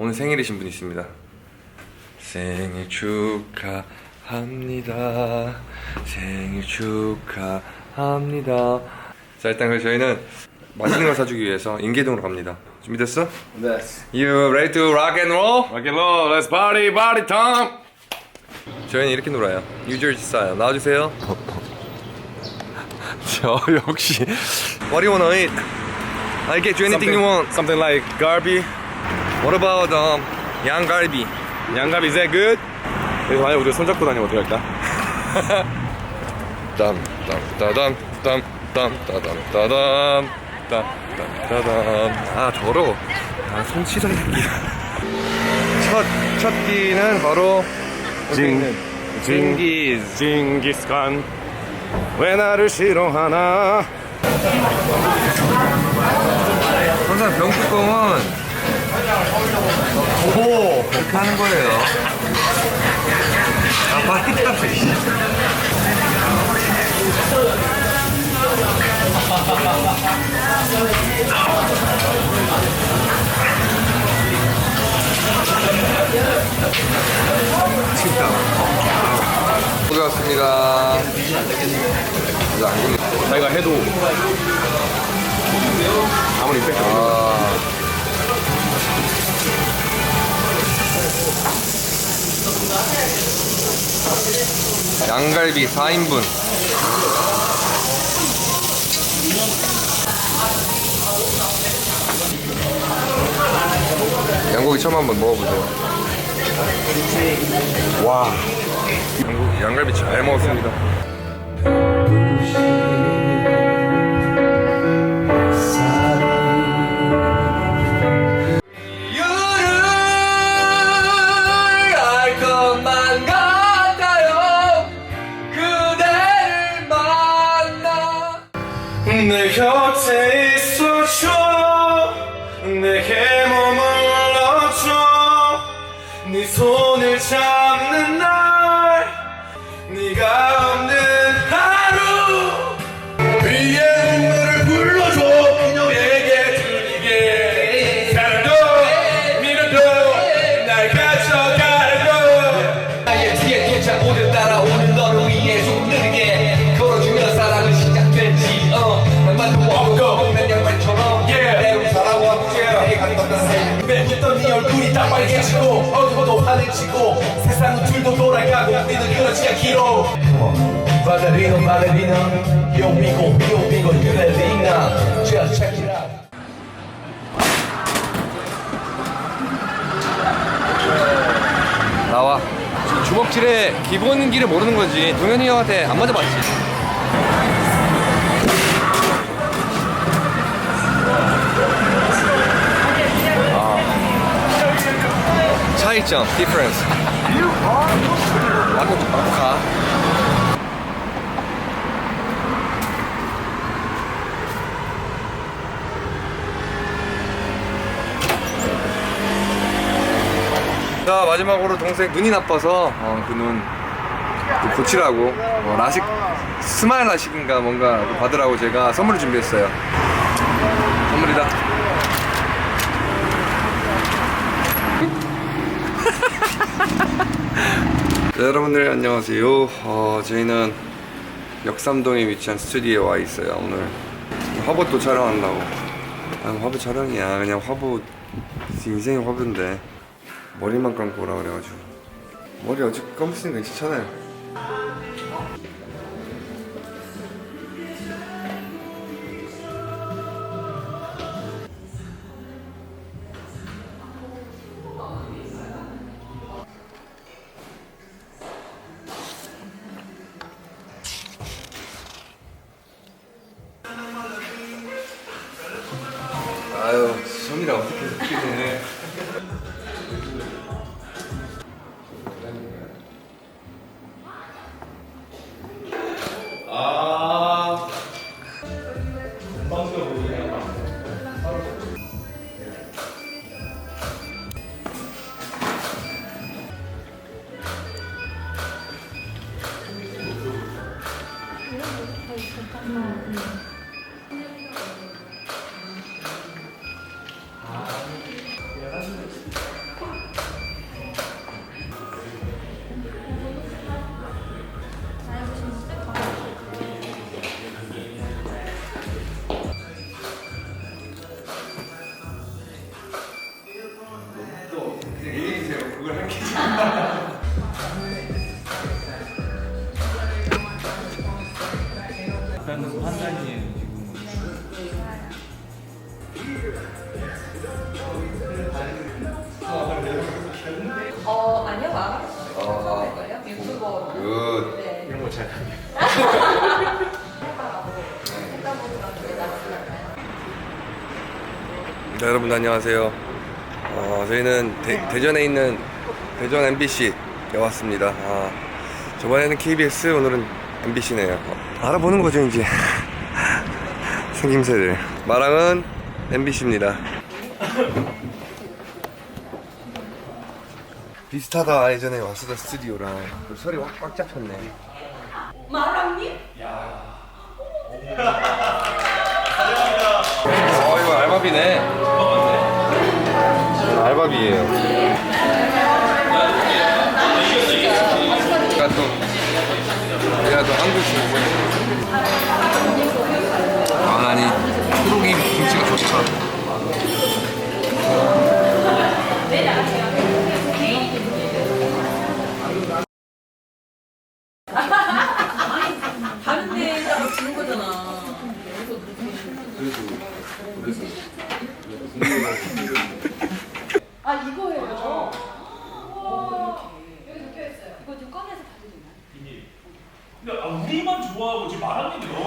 오늘 생일이신 분이 있습니다. 생일 축하합니다. 생일 축하합니다. 자 일단 그 저희는 맛있는 걸 사주기 위해서 인계동으로 갑니다. 준비됐어? 네. You ready to rock and roll? Rock and roll, let's party, party time. 저희는 이렇게 놀아요. 뉴저지 스타일. 나와주세요. 저 역시. What do you wanna eat? I get you anything you want. Something like 갈비. What about um, 양갈비? 양갈비 is that good? 여기서 만약 우리가 손잡고 다니면 어떻게 할까? 땀, 땀, 따담, 땀, 땀, 따담, 따담, 땀, 땀, 따담. 아 더러워. 아손 씻어야 돼. 첫, 첫 끼는 바로 징, 징기즈. 징기스칸. 왜 나를 싫어하나? 항상 병뚜껑은 오 이렇게 하는 거예요. 아 맛있다. 진짜. 고생하셨습니다. 안 걸려. 자기가 해도 아무리 없는 아. 양갈비 4인분. 양고기 처음 한번 먹어보세요. 와. 양갈비 잘 먹었습니다 내 곁에 빨개지고 어두워도 하늘치고 세상은 둘도 돌아가고 우리는 그렇지 않기로 발레리노 발레리나 Yo 미고 yo out 나와. 주먹질의 기본기를 모르는 거지 동현이 형한테 안 맞아봤지 차이점 difference 맞고 맞고 가 자 마지막으로 동생 눈이 나빠서 어, 그눈 고치라고. 어, 라식 스마일 라식인가 뭔가 받으라고 제가 선물을 준비했어요. 선물이다 네, 여러분들 안녕하세요. 어, 저희는 역삼동에 위치한 스튜디오에 와 있어요. 오늘 화보 또 촬영한다고. 아, 화보 촬영이야. 그냥 화보 인생의 화보인데. 머리만 감고 오라 그래가지고. 머리 어차피 감으니까 괜찮아요 한 달이에요 지금. 어 아니요 마음으로 어. 처음일 걸요 유튜버 굿. 네 이런 거 잘하네요 네, 네 여러분 안녕하세요. 어, 저희는 대, 전에 있는 대전 MBC에 왔습니다. 아, 저번에는 KBS, 오늘은 MBC네요. 어, 알아보는 거죠 이제 생김새를. 마랑은 MBC입니다. 비슷하다 예전에 왔었던 스튜디오랑 설이 확, 꽉 잡혔네. 마랑님? 어 이거 알바비네. 알바비예요. 또 한국 친구. 아 아니 초록이 김치가 좋다. 다른 데다가 주는 거잖아. 아 이거예요. 이거 좀 꺼내서 아, 우리만 좋아하고 지금 마랑님이 너무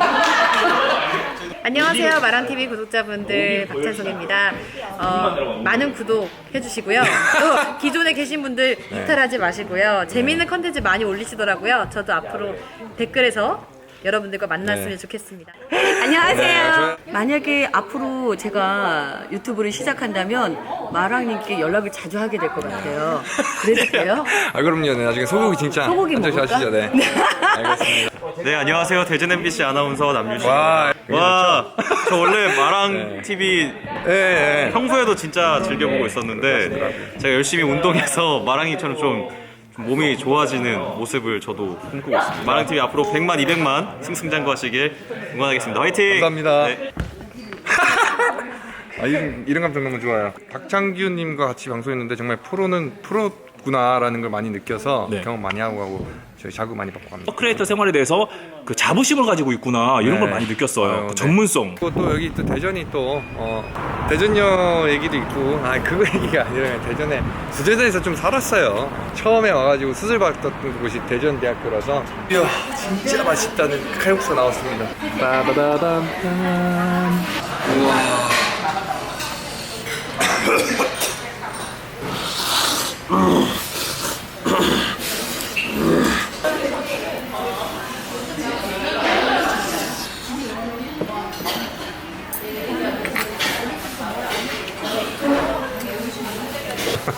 안녕하세요 마랑TV 구독자분들 박찬송입니다. 어, 많은 구독 해주시고요. 또 기존에 계신 분들 이탈하지 마시고요. 재미있는 컨텐츠 많이 올리시더라고요. 저도 앞으로 댓글에서 여러분들과 만났으면 네. 좋겠습니다 안녕하세요. 만약에 앞으로 제가 유튜브를 시작한다면 마랑님께 연락을 자주 하게 될 것 같아요. 그래도 돼요? 아 그럼요. 네, 나중에 소고기 진짜 소고기 한잔 먹을까? 하시죠. 네. 알겠습니다. 네 안녕하세요 대전 MBC 아나운서 남유진. 와, 와, 저 원래 마랑 네. TV 예, 예. 평소에도 진짜 즐겨보고 있었는데 제가 열심히 운동해서 마랑이처럼 좀, 좀 몸이 좋아지는 모습을 저도 꿈꾸고 있습니다. 마랑 TV 앞으로 100만, 200만 승승장구하시길 응원하겠습니다. 화이팅! 감사합니다. 네. 아, 이름, 이름 감정 너무 좋아요. 박창규님과 같이 방송했는데 정말 프로는 프로구나라는 걸 많이 느껴서 네. 경험 많이 하고 가고 저희 자극 많이 받고 갑니다. 크리에이터 생활에 대해서 그 자부심을 가지고 있구나 이런 걸 네. 많이 느꼈어요. 아유, 그 네. 전문성. 또, 또 여기 또 대전이 또 어, 대전역 얘기도 있고 아 그거 얘기가 아니라 그냥 대전에 수제자에서 좀 살았어요 처음에 와가지고 수술 받았던 곳이 대전대학교라서 이야 진짜 맛있다는 칼국수 나왔습니다 빠바다밤 우와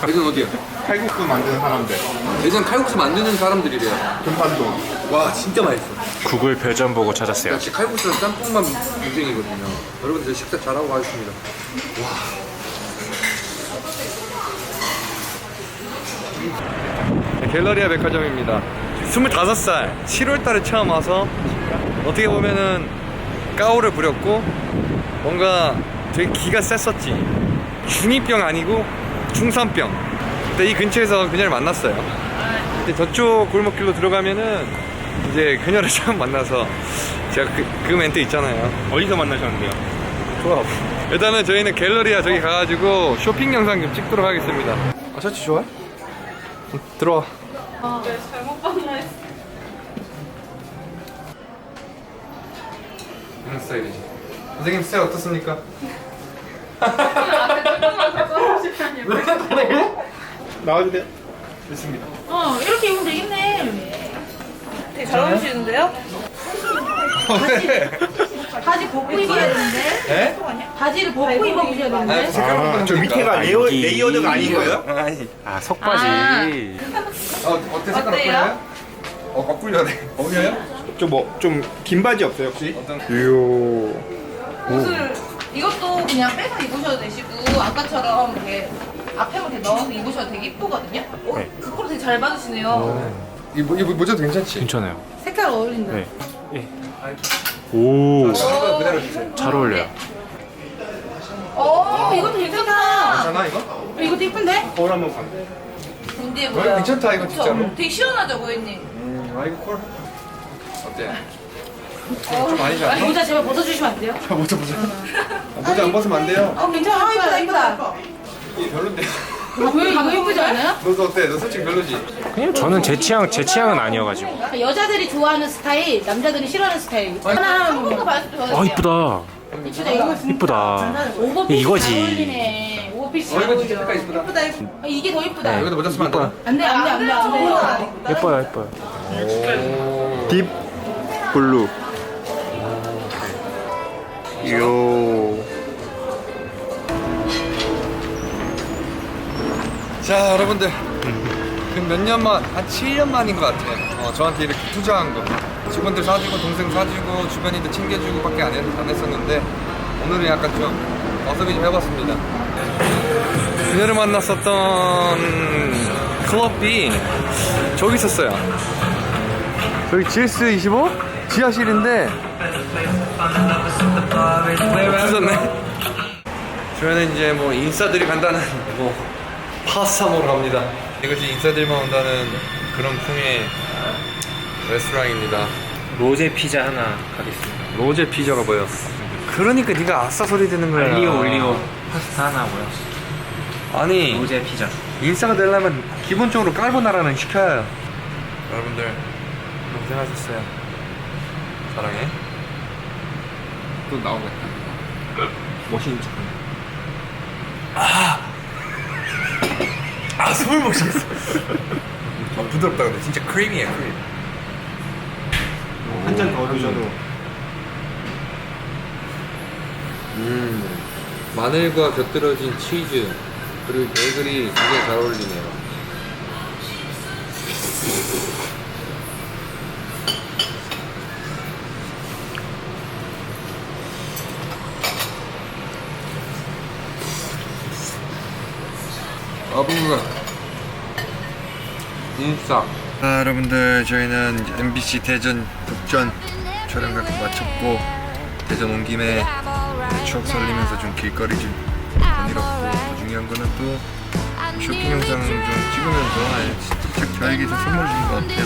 대전 어디야? 칼국수 만드는 사람들 대전 칼국수 만드는 사람들이래요 금판동 와 진짜 맛있어 구글 별점 보고 찾았어요. 역시 칼국수는 짬뽕만 인생이거든요. 여러분들 식사 잘하고 가겠습니다. 와. 갤러리아 백화점입니다. 25살, 7월달에 처음 와서 어떻게 보면은 까오를 부렸고 뭔가 되게 기가 셌었지. 중2병 아니고 중3병. 근데 이 근처에서 그녀를 만났어요. 근데 저쪽 골목길로 들어가면은 이제 그녀를 처음 만나서 제가 그, 그 멘트 있잖아요. 어디서 만나셨는데요? 좋아. 일단은 저희는 갤러리아 저기 가가지고 쇼핑 영상 좀 찍도록 하겠습니다. 아, 셔츠 좋아해? 응, 들어와. 잘못 봤나 했어. 이런 스타일이지. 선생님 스타일 어떻습니까? 나와도 돼요? 좋습니다. 어 이렇게 입으면 되겠네. 되게 잘 어울리시는데요? 네. 바지 벗고 입어야 되는데. 네? 바지를 벗고 입어보셔야 되는데. 아, 저 밑에가 레이어, 레이어드가 아닌 거예요? 아니. 아 속바지. 어, 어때 색깔 어때요? 어때요? 어, 거꾸로 돼. 어울려요? 저뭐좀 긴 바지 없어요 혹시? 어떤? 이요 옷을 이것도 그냥 빼서 입으셔도 되시고 아까처럼 이렇게 앞에만 이렇게 넣어서 입으셔도 되게 이쁘거든요. 어, 그거로 되게 잘 받으시네요. 이, 모- 이 모자도 괜찮지? 괜찮아요. 색깔 어울린다. 네. 오, 이거 그대로 주세요. 잘 어울려요. 어, 이것도 괜찮다. 괜찮아 이거? 이것도 이쁜데? 거울 한번 봐 근데 어, 뭐야? 괜찮다 이거 그쵸? 진짜로. 되게 시원하죠, 고객님? 음, 아 이거 콜. 어때? 좀, 좀 아니지 않아? 모자 제발 벗어주시면 안 돼요? 아, 모자 모자. 아, 모자 안 벗으면 안 돼요. 어, 괜찮아. 아, 이쁘다, 이쁘다. 이게 별론데. 왜 이거 예쁘지 않아요? 너도 어때? 너 솔직히 별로지? 그냥 저는 제 취향 제 취향은 아니어가지고. 여자들이 좋아하는 스타일, 남자들이 싫어하는 스타일. 하나 한 번도 봤을 때아 이쁘다. 진짜 이거 진짜 이쁘다. 오버핏이 이거지. 잘 어울리네. 오버핏이 잘 이거 어울려. 진짜 이쁘다. 이쁘다, 이쁘다. 아, 이게 더 이쁘다. 여기다 모자 쓰면 안 되나? 안 돼, 안 돼, 안 돼, 안 돼. 예뻐요 예뻐요. 딥 블루. 요. 자, 여러분들. 그 몇 년만, 한 7년 만인 것 같아요. 어, 저한테 이렇게 투자한 거. 직원들 사주고, 동생 사주고, 주변인들 챙겨주고 밖에 안, 했, 안 했었는데, 오늘은 약간 좀 어섭이 좀 해봤습니다. 그녀를 만났었던 클럽이 저기 있었어요. 저기 GS25? 지하실인데, 없어졌네. 저희는 이제 뭐 인싸들이 간다는 뭐 파스타 먹으러 갑니다. 이것이 인싸들만 온다는 그런 풍의 레스토랑입니다. 로제 피자 하나 가겠습니다. 로제 피자가 뭐예요? 그러니까 네가 아싸 소리 듣는 거야. 올리오 올리오 파스타 하나고요. 아니 로제 피자. 인싸가 되려면 기본적으로 까르보나라는 시켜야 해요. 여러분들 고생하셨어요. 사랑해. 또 나오겠다. 멋있는 척. 아 숨을 못 쉬겠어. 아, 부드럽다 근데 진짜 크리미해 크림. 한 잔 더 드셔도. 음 마늘과 곁들여진 치즈 그리고 베이글이 굉장히 잘 어울리네요. 아부가 인싸. 자 여러분들 저희는 MBC 대전 북전 촬영 각도 마쳤고 대전 온 김에 추억 살리면서 좀 길거리 좀 다니었고 더 중요한 거는 또 쇼핑 영상 좀 찍으면서 아, 진짜 저에게 좀 선물 주신 것 같아요